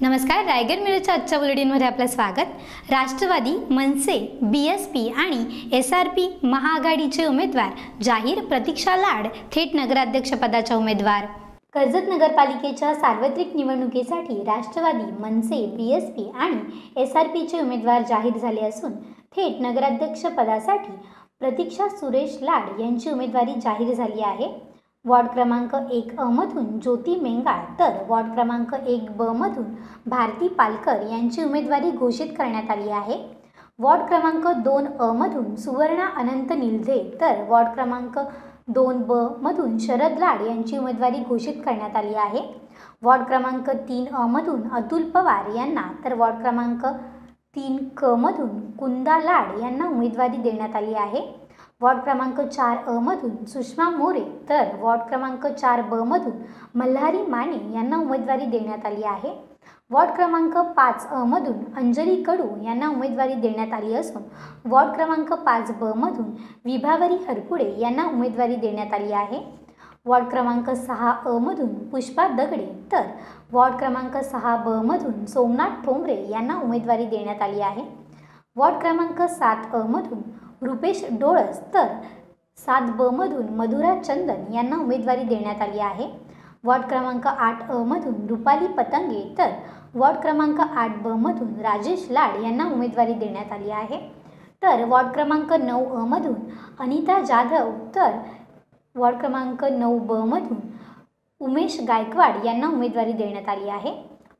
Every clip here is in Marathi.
नमस्कार रायगड मिरजच्या आजच्या बुलेटिनमध्ये आपलं स्वागत. Rashtrawadi Manse B S P आणि एस आर पी महाआघाडीचे उमेदवार जाहीर प्रतीक्षा लाड थेट नगराध्यक्षपदाच्या उमेदवार. कर्जत नगरपालिकेच्या सार्वत्रिक निवडणुकीसाठी Rashtrawadi Manse B S P आणि एस आर पीचे उमेदवार जाहीर झाले असून थेट नगराध्यक्षपदासाठी प्रतीक्षा सुरेश लाड यांची उमेदवारी जाहीर झाली आहे. वॉर्ड क्रमांक एक अमधून ज्योती मेंगाळ तर वॉर्ड क्रमांक एक ब मधून भारती पालकर यांची उमेदवारी घोषित करण्यात आली आहे. वॉर्ड क्रमांक दोन अ मधून सुवर्णा अनंत निलझे तर वॉर्ड क्रमांक दोन ब मधून शरद लाड यांची उमेदवारी घोषित करण्यात आली आहे. वॉर्ड क्रमांक तीन अ मधून अतुल पवार यांना तर वॉर्ड क्रमांक तीन क मधून कुंदा लाड यांना उमेदवारी देण्यात आली आहे. वॉर्ड क्रमांक चार अ मधून सुषमा मोरे तर वॉर्ड क्रमांक चार ब मधून मल्हारी माने यांना उमेदवारी देण्यात आली आहे. वॉर्ड क्रमांक पाच अ मधून अंजली कडू यांना उमेदवारी देण्यात आली असून वॉर्ड क्रमांक पाच ब मधून विभावरी हरपुडे यांना उमेदवारी देण्यात आली आहे. वॉर्ड क्रमांक सहा अ मधून पुष्पा दगडे तर वॉर्ड क्रमांक सहा ब मधून सोमनाथ ठोंबरे यांना उमेदवारी देण्यात आली आहे. वॉर्ड क्रमांक सात अ मधून रुपेश डोळस. तर सात ब मधून मधुरा चंदन यांना उमेदवारी देण्यात आली आहे. वॉर्ड क्रमांक आठ अ मधून रुपाली पतंगे. तर वॉर्ड क्रमांक आठ ब मधून राजेश लाड यांना उमेदवारी देण्यात आली आहे. तर वॉर्ड क्रमांक नऊ अ मधून अनिता जाधव. तर वॉर्ड क्रमांक नऊ ब मधून उमेश गायकवाड यांना उमेदवारी देण्यात आली आहे.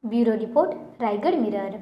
Bureau report Raigad Mirror.